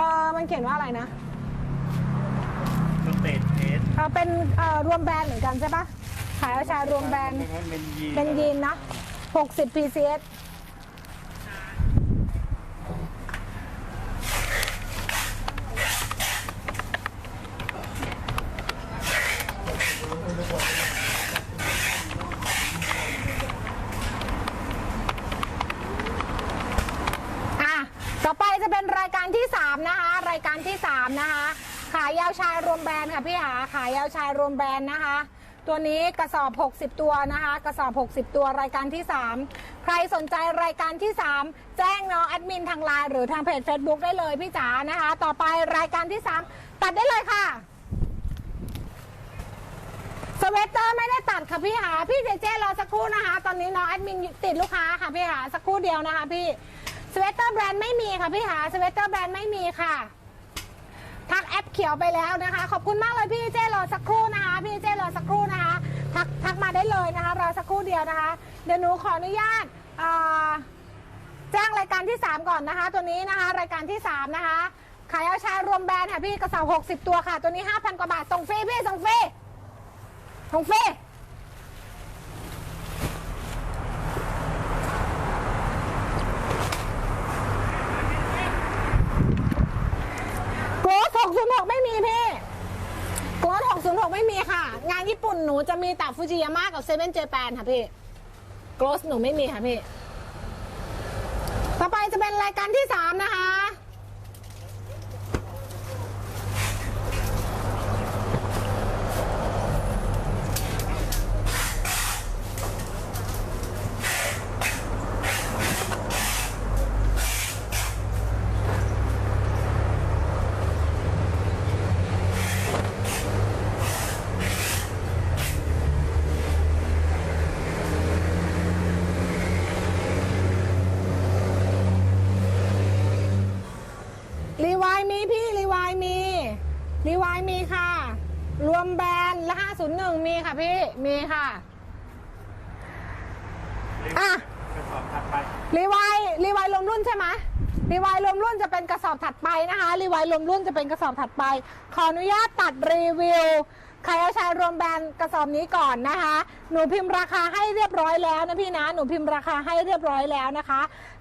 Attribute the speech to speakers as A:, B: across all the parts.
A: เออมันเขียนว่าอะไรนะ
B: สเตทเทส
A: เออเป็นเอ่อรวมแบรนด์เหมือนกันใช่ปะขายเอาชายรวมแบรนด์
B: เป็นยีน
A: เป็นยีนนะ60 PCS อะ ต่อไปจะ เป็นรายการที่ 3 นะคะ รายการที่ 3 นะคะ ขายยาวชายรวมแบรนด์ค่ะพี่หาขายยาวชายรวมแบรนด์นะคะ ตัวนี้กระสอบ 60 ตัวนะคะ กระสอบ 60 ตัวรายการที่ 3 ใครสนใจรายการที่ 3 แจ้งน้องแอดมินทางไลน์หรือทางเพจ Facebook ได้เลยพี่จ๋านะคะ ต่อไปรายการที่ 3 ตัดได้เลยค่ะสเวตเตอร์ไม่ได้ตัดค่ะพี่หาพี่เจเจรอสักครู่นะคะ ตอนนี้น้องแอดมินติดลูกค้าค่ะพี่หาสักครู่เดียวนะคะพี่ สเวตเตอร์แบรนด์ไม่มีค่ะพี่หาสเวตเตอร์แบรนด์ไม่มีค่ะ ทักแอปเขียวไปแล้วนะคะ ขอบคุณมากเลยพี่เจรอสักครู่นะคะ พี่เจรอสักครู่นะคะ ทักทักมาได้เลยนะคะ รอสักครู่เดียวนะคะ เดี๋ยวหนูขออนุญาตแจ้งรายการที่ 3 ก่อนนะคะ ตัวนี้นะคะ รายการที่ 3 นะคะ ขายเอาชารวมแบรนด์ค่ะพี่กระสอบ60 ตัวค่ะ ตัวนี้ 5,000 กว่าบาทส่งฟรีพี่ส่งฟรีส่งฟรี โกรธ606 ไม่มีพี่ โกรธ606 ไม่มีค่ะ งานญี่ปุ่นหนูจะ มีแต่ฟูจิยาม่ากับเซเว่นเจแปนค่ะพี่โกลสหนูไม่มีค่ะพี่ ต่อไปจะเป็นรายการที่3นะคะ รีวายมีพี่ รีวายมี รีวายมีค่ะ รวมแบรนด์ละ501มีค่ะพี่ มีค่ะ อะ
B: กระสอบถัดไป
A: รีวายรีวายรวมรุ่นใช่ไหมรีวายรวมรุ่นจะเป็นกระสอบถัดไปนะคะ รีวายรวมรุ่นจะเป็นกระสอบถัดไป ขออนุญาตตัดรีวิว ใครเอาชายรวมแบรนด์กระสอบนี้ก่อนนะคะ หนูพิมพ์ราคาให้เรียบร้อยแล้วนะพี่นะ หนูพิมพ์ราคาให้เรียบร้อยแล้วนะคะ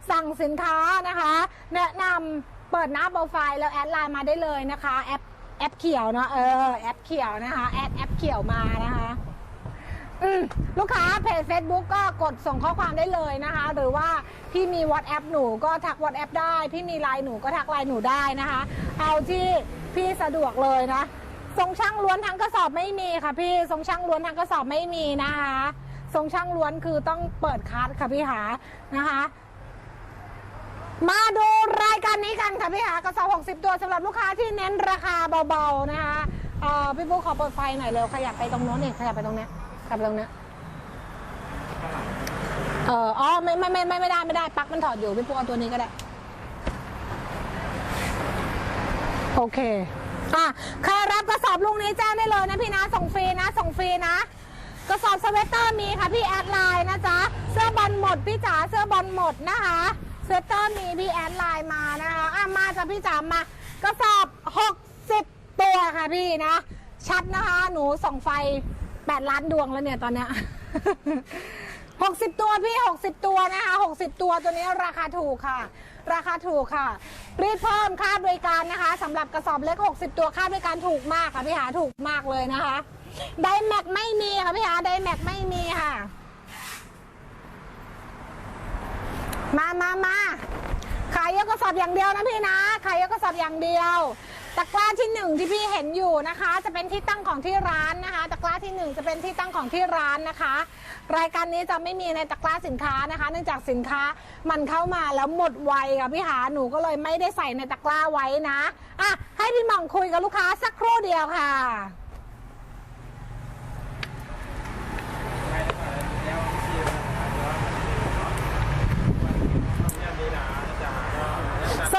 A: สั่งสินค้านะคะ แนะนำ เปิดหน้าโปรไฟล์แล้วแอดไลน์มาได้เลยนะคะ แอปแอปเขียวเนาะเออแอปเขียวนะคะแอดแอปเขียวมานะคะลูกค้าเพจ Facebook ก็กดส่งข้อความได้เลยนะคะ หรือว่าพี่มี WhatsApp หนูก็ทัก WhatsApp ได้ พี่มีไลน์หนูก็ทักไลน์หนูได้นะคะ เอาที่พี่สะดวกเลยนะทรงช่างล้วนทั้งกระสอบไม่มีค่ะ พี่ทรงช่างล้วนทั้งกระสอบไม่มีนะคะทรงช่างล้วนคือต้องเปิดคัสค่ะพี่หานะคะ มาดูรายการนี้กันค่ะพี่หากระสอบ60 ตัวสำหรับลูกค้าที่เน้นราคาเบาๆนะคะเอ่อพี่ปุ๊กขอเปิดไฟหน่อยเร็วขยับไปตรงโน้นเองขยับไปตรงเนี้ยขยับไปตรงเนี้ยเอออ๋อไม่ไม่ไม่ไม่ไม่ได้ไม่ได้ปลั๊กมันถอดอยู่พี่ปุ๊กเอาตัวนี้ก็ได้ โอเคอะใครรับกระสอบลุงนี้แจ้งได้เลยนะพี่นะส่งฟรีนะ ส่งฟรีนะ กระสอบสเวตเตอร์มีค่ะพี่แอดไลน์นะจ๊ะเสื้อบอลหมดพี่จ๋าเสื้อบอลหมดนะคะ เวตเตอร์มีพี่แอดไลน์มานะคะอะมาจ้ะพี่จ๋ามากระสอบ 60 ตัวค่ะพี่นะ ชัดนะคะ หนูส่องไฟ 8 ล้านดวงแล้วเนี่ยตอนเนี้ย 60 ตัวพี่ 60 ตัวนะคะ60 ตัวตัวนี้ราคาถูกค่ะ ราคาถูกค่ะ รีดเพิ่มค่าบริการนะคะสำหรับกระสอบเล็ก 60 ตัวค่าบริการถูกมากค่ะพี่หาถูกมากเลยนะคะไดแม็กไม่มีค่ะพี่หาไดแม็กไม่มีค่ะ มามามาขายยกกระสอบอย่างเดียวนะพี่นะ ขายยกกระสอบอย่างเดียว ตะกร้าที่หนึ่งที่พี่เห็นอยู่นะคะ จะเป็นที่ตั้งของที่ร้านนะคะ ตะกร้าที่หนึ่งจะเป็นที่ตั้งของที่ร้านนะคะ รายการนี้จะไม่มีในตะกร้าสินค้านะคะ เนื่องจากสินค้ามันเข้ามาแล้วหมดไวค่ะพี่หาหนูก็เลยไม่ได้ใส่ในตะกร้าไว้นะอะให้พี่หม่องคุยกับลูกค้าสักครู่เดียวค่ะ ส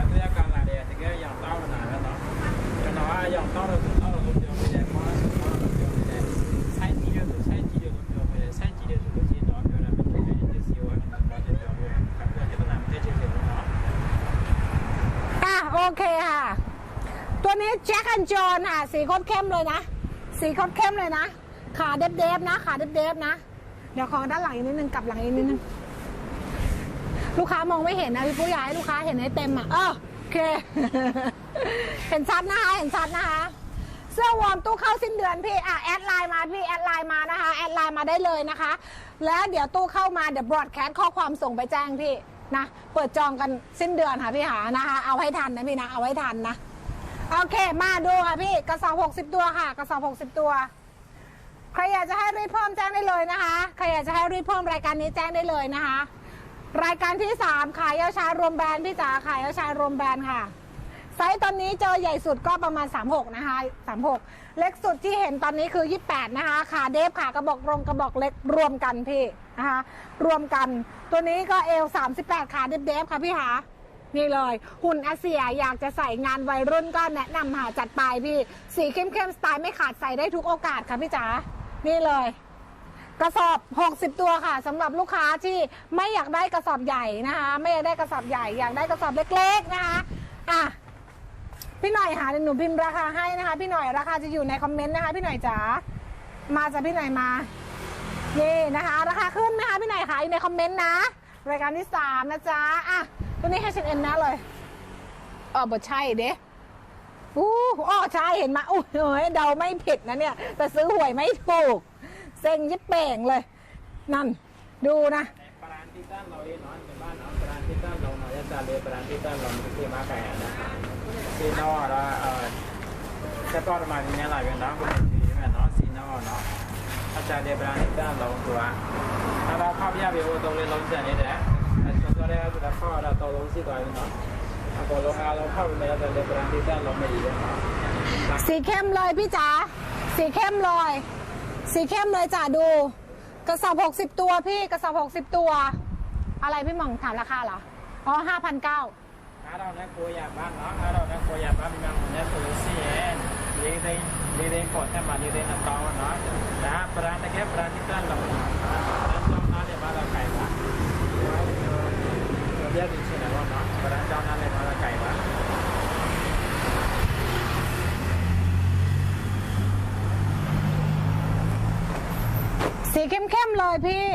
A: แจ็คแอนจอนค่ะ สีโคตรเข้มเลยนะ สีโคตรเข้มเลยนะ ขาเดฟเดฟๆนะ ขาเดฟเดฟๆนะ เดี๋ยวขอด้านหลังอีกนิดนึงกลับหลังอีกนิดนึง ลูกค้ามองไม่เห็นนะพี่ปุ้ยอยากให้ลูกค้าเห็นให้เต็มอะเออโอเค เห็นชัดนะคะ เห็นชัดนะคะ เสื้อวอร์มตู้เข้าสิ้นเดือนพี่อะแอดไลน์มาพี่แอดไลน์มานะคะ แอดไลน์มาได้เลยนะคะ แล้วเดี๋ยวตู้เข้ามาเดี๋ยวบรอดแคสข้อความส่งไปแจ้งพี่นะ เปิดจองกันสิ้นเดือนค่ะพี่หานะคะ เอาให้ทันนะพี่นะ เอาให้ทันนะ โอเค มาดูค่ะพี่กระสอบ 60 ตัวค่ะ กระสอบ 60 ตัว ใครอยากจะให้รีบเพิ่มแจ้งได้เลยนะคะ ใครอยากจะให้รีบเพิ่มรายการนี้แจ้งได้เลยนะคะ รายการที่ 3 ขายยาชารวมแบรนด์พี่จ๋าขายยาชารวมแบรนด์ค่ะไซส์ตอนนี้เจอใหญ่สุดก็ประมาณ 36 นะคะ 36 เล็กสุดที่เห็นตอนนี้คือ 28 นะคะ ขาเดฟขากระบอกรงกระบอกเล็กรวมกันพี่นะคะ รวมกัน ตัวนี้ก็เอล38 ขาเดฟเดฟค่ะพี่หา นี่เลย หุ่นอาเซียอยากจะใส่งานวัยรุ่นก็แนะนำหาจัดไปพี่ สีเข้มๆสไตล์ไม่ขาดใส่ได้ทุกโอกาสค่ะพี่จ๋านี่เลย กระสอบ 60 ตัวค่ะสำหรับลูกค้าที่ไม่อยากได้กระสอบใหญ่นะคะ ไม่อยากได้กระสอบใหญ่อยากได้กระสอบเล็กๆนะคะอะพี่หน่อยหาหนูพิมพ์ราคาให้นะคะ พี่หน่อยราคาจะอยู่ในคอมเมนต์นะคะ พี่หน่อยจ๋ามาจากพี่หน่อยมานี่นะคะ ราคาขึ้นไหมคะพี่หน่อยคะอยู่ในคอมเมนต์นะรายการที่สามนะจ๊ะอะ ตัวนี้ H&M นะเลยเออบ่ใช่เด้อู้อ้อใช่เห็นมาอุ้ยเอ้ยเดาไม่ผิดนะเนี่ย แต่ซื้อหวยไม่ถูก เซ็งยิบเป่งเลย นั่น ดูนะ
B: Perantikan lo ini non cuman non perantikan lo mau ya tadi perantikan lo mesti makai ada. Sino ada cepat macamnya lah kan non kemudian kan non sino non. Aja dia perantikan lo tua. Kalau kau biar biar tu le lo jadi deh. Contoh dia sudah kau ada tahu lo sih kau ini non. Kalau lo kalau kau biar dia perantikan lo ไม่ดีเนาะ
A: สีเข้มเลยพี่จ๋าสีเข้มเลย สีเข้มเลยจ้ะดู กระสอบ60ตัวพี่กระสอบ60ตัว อะไรพี่หม่องถามราคาเหรออ๋อ5,900
B: Ada nak kuya ban, ada nak kuya ban memang punya solusi kan. Dia dia dia dia kot kan mana dia nak tahu nak. Dah peran dia peran kita lah. Dan jom nak Dia di sini lah nak. Peran jom nak dia malah kai lah.
A: สีเข้มๆเลยพี่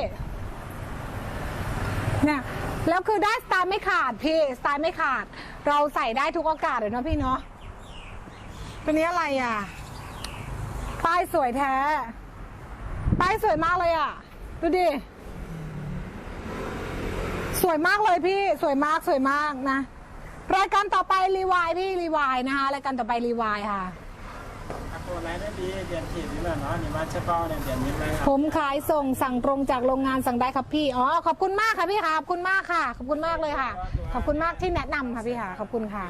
A: เนี่ย แล้วคือได้สไตล์ไม่ขาดพี่ สไตล์ไม่ขาด เราใส่ได้ทุกโอกาสเลยเนาะพี่เนาะเป็นนี้อะไรอะ ป้ายสวยแท้ ป้ายสวยมากเลยอะ ดูดิ สวยมากเลยพี่สวยมากสวยมากนะ รายการต่อไปรีวายพี่รีวายนะคะรายการต่อไปรีวายค่ะ
B: Aku lain dia dia dia di mana? Ni macam kau ni dia ni mana?
A: ผมขายส่งสั่งตรงจากโรงงานสั่งได้ครับพี่อ๋อขอบคุณมากค่ะพี่ค่ะขอบคุณมากค่ะ ขอบคุณมากเลยค่ะ ขอบคุณมากที่แนะนำค่ะพี่ค่ะขอบคุณค่ะ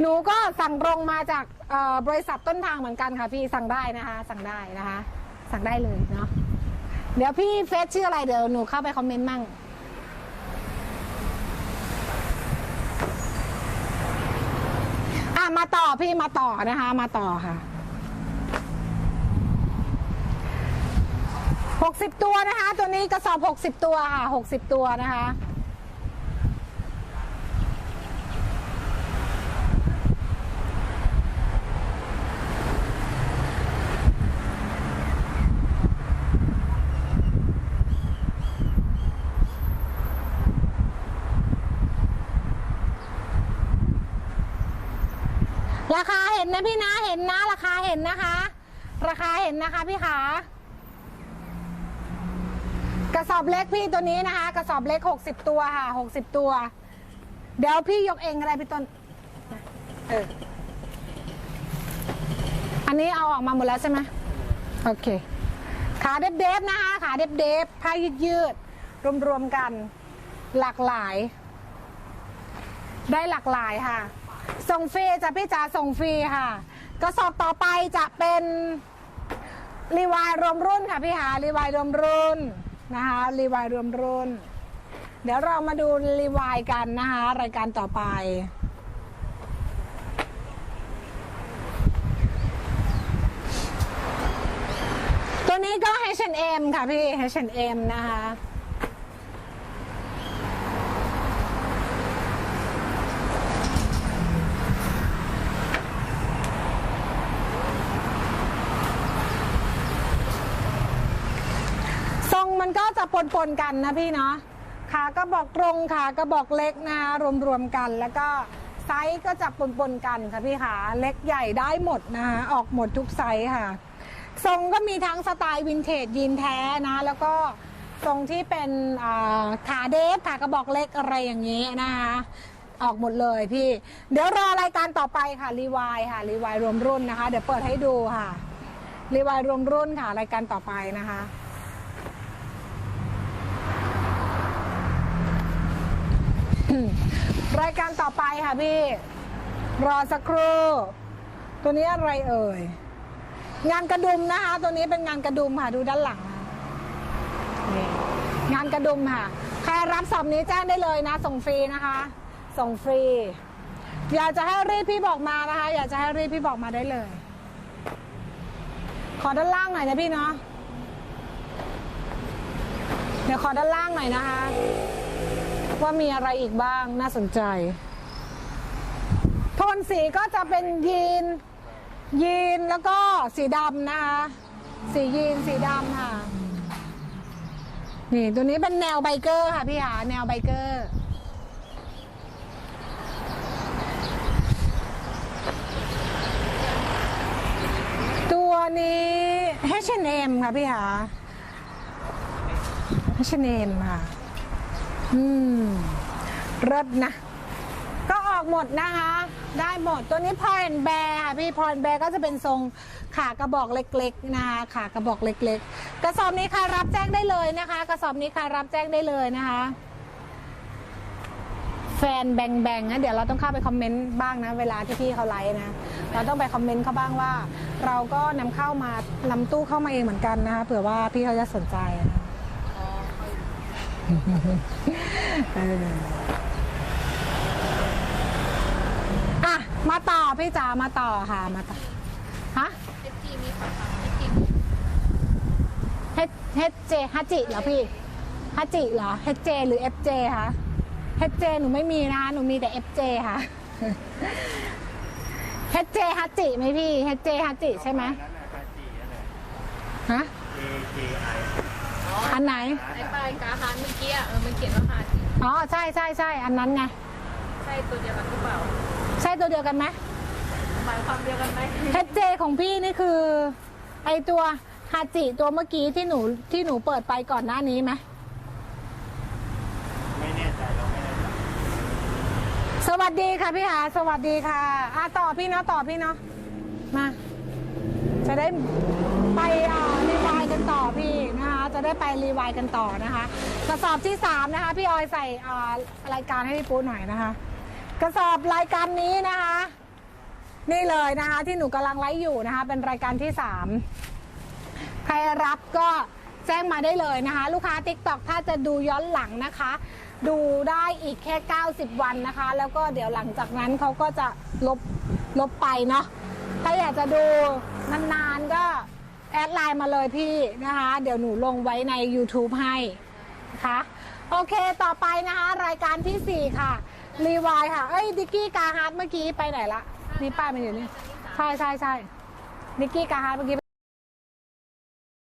A: หนูก็สั่งตรงมาจากเอ่อบริษัทต้นทางเหมือนกันค่ะพี่สั่งได้นะคะ สั่งได้นะคะ สั่งได้เลยเนาะเดี๋ยวพี่เฟซชื่ออะไรเดี๋ยวหนูเข้าไปคอมเมนต์มั่งะมาต่อพี่มาต่อนะคะ มาต่อค่ะหกสิบตัวนะคะ ตัวนี้กระสอบหกสิบตัวค่ะหกสิบตัวนะคะ ราคาเห็นนะพี่นะเห็นนะ ราคาเห็นนะคะ ราคาเห็นนะคะพี่ขากระสอบเล็กพี่ตัวนี้นะคะ กระสอบเล็ก60ตัวค่ะ60ตัว เดี๋ยวพี่ยกเองอะไรพี่ต้นเอออันนี้เอาออกมาหมดแล้วใช่ไหมโอเค ขาเด็บๆนะคะ ขาเด็บๆผ้ายืดยืดๆรวมๆกัน หลากหลาย ได้หลากหลายค่ะ ส่งฟรีจ้ะพี่จ๋าส่งฟรีค่ะ กระสอบต่อไปจะเป็นรีวายรวมรุ่นค่ะพี่หารีวายรวมรุ่นนะคะรีวายรวมรุ่น เดี๋ยวเรามาดูรีวายกันนะคะรายการต่อไปตัวนี้ก็ H&M ค่ะพี่ H&M นะคะ มันก็จะ ปนๆกันนะพี่เนาะขากระบอกตรงขากระบอกเล็กนะคะรวมๆกันแล้วก็ไซส์ก็จะปนๆกันค่ะพี่ขาเล็กใหญ่ได้หมดนะคะออกหมดทุกไซส์ค่ะ ทรงก็มีทั้งสไตล์วินเทจยีนแท้นะแล้วก็ทรงที่เป็นขาเดฟขากระบอกเล็กอะไรอย่างนี้นะคะออกหมดเลยพี่ เดี๋ยวรอรายการต่อไปค่ะรีวายค่ะรีวายรวมรุ่นนะคะ เดี๋ยวเปิดให้ดูค่ะรีวายรวมรุ่นค่ะรายการต่อไปนะคะ รายการต่อไปค่ะพี่ รอสักครู่ตัวนี้อะไรเอ่ย งานกระดุมนะคะ ตัวนี้เป็นงานกระดุมค่ะ ดูด้านหลังนี่งานกระดุมค่ะ ใครรับสอบนี้แจ้งได้เลยนะ ส่งฟรีนะคะ ส่งฟรี อยากจะให้รีบพี่บอกมานะคะ อยากจะให้รีบพี่บอกมาได้เลย ขอด้านล่างหน่อยนะพี่เนาะเดี๋ยวขอด้านล่างหน่อยนะคะ ว่ามีอะไรอีกบ้างน่าสนใจ โทนสีก็จะเป็นยีน ยีนแล้วก็สีดำนะคะ สียีนสีดำค่ะ นี่ตัวนี้เป็นแนวไบเกอร์ค่ะพี่หาแนวไบเกอร์ตัวนี้ H&M ค่ะพี่หา H&M ค่ะ อืมรสนะ ก็ออกหมดนะคะ ได้หมดตัวนี้พอยแบร์ค่ะพี่พอยแบร์ก็จะเป็นทรงขากระบอกเล็กๆนะคะขากระบอกเล็ก ๆ กระสอบนี้ใครรับแจ้งได้เลยนะคะ กระสอบนี้ใครรับแจ้งได้เลยนะคะ แฟนแบงแบงนะเดี๋ยวเราต้องเข้าไปคอมเมนต์บ้างนะ เวลาที่พี่เขาไลฟ์นะเราต้องไปคอมเมนต์เขาบ้างว่า เราก็นำเข้ามานำตู้เข้ามาเองเหมือนกันนะคะเผื่อว่าพี่เขาจะสนใจนะ เอออะ มาต่อพี่จ๋ามาต่อค่ะ มาต่อ ฮะ
C: เอฟจีมีค่ะเอฟจี
A: เฮเฮเจฮัจิเหรอพี่ฮัจิเหรอเฮเจหรือเอฟเจคะเฮเจหนูไม่มีนะคะหนูมีแต่เอฟเจค่ะเฮเจฮัจิไหมพี่เฮเจฮัจิใช่ไหมฮะ
B: A J I
A: อันไหน
C: ไอปลายกาฮานเมื่อกี้อะเออมันเขียนว่าฮานจริง
A: อ๋อใช่ใช่ใช่อันนั้นไง
C: ใช่ตัวเดียวกันหรือเปล่า
A: ใช่ตัวเดียวกันไหม
C: หมายความเดียวกันไหม
A: เฮเจของพี่นี่คือ ไอตัวฮาจิตัวเมื่อกี้ที่หนูที่หนูเปิดไปก่อนหน้านี้ไหม
B: ไม่แน่ใจเราไม่แน่ใจ
A: สวัสดีค่ะพี่หาสวัสดีค่ะอะต่อพี่เนาะต่อพี่เนาะมา จะได้ไปอ่า รีวายกันต่อพี่นะคะจะได้ไปรีวายกันต่อนะคะกระสอบที่สามนะคะพี่ออยใส่อ่ารายการให้พี่ปูหน่อยนะคะ กระสอบรายการนี้นะคะ นี่เลยนะคะที่หนูกำลังไลฟ์อยู่นะคะ เป็นรายการที่สามใครรับก็แจ้งมาได้เลยนะคะ ลูกค้า t ิ k t o k ถ้าจะดูย้อนหลังนะคะ ดูได้อีกแค่ 90 วันนะคะ แล้วก็เดี๋ยวหลังจากนั้นเขาก็จะลบลบไปเนาะถ้าอยากจะดูนานๆก็ แอดไลน์มาเลยพี่นะคะ เดี๋ยวหนูลงไว้ใน YouTube ให้นะคะโอเคต่อไปนะคะ รายการทีสี่ 4 ค่ะ รีวายค่ะ เอ้ยดิกกี้กาฮาร์ดเมื่อกี้ไปไหนละ นี่ป้ายมันอยู่นี่ ใช่ใช่ใช่ดิกกี้กาฮาร์ดเมื่อกี้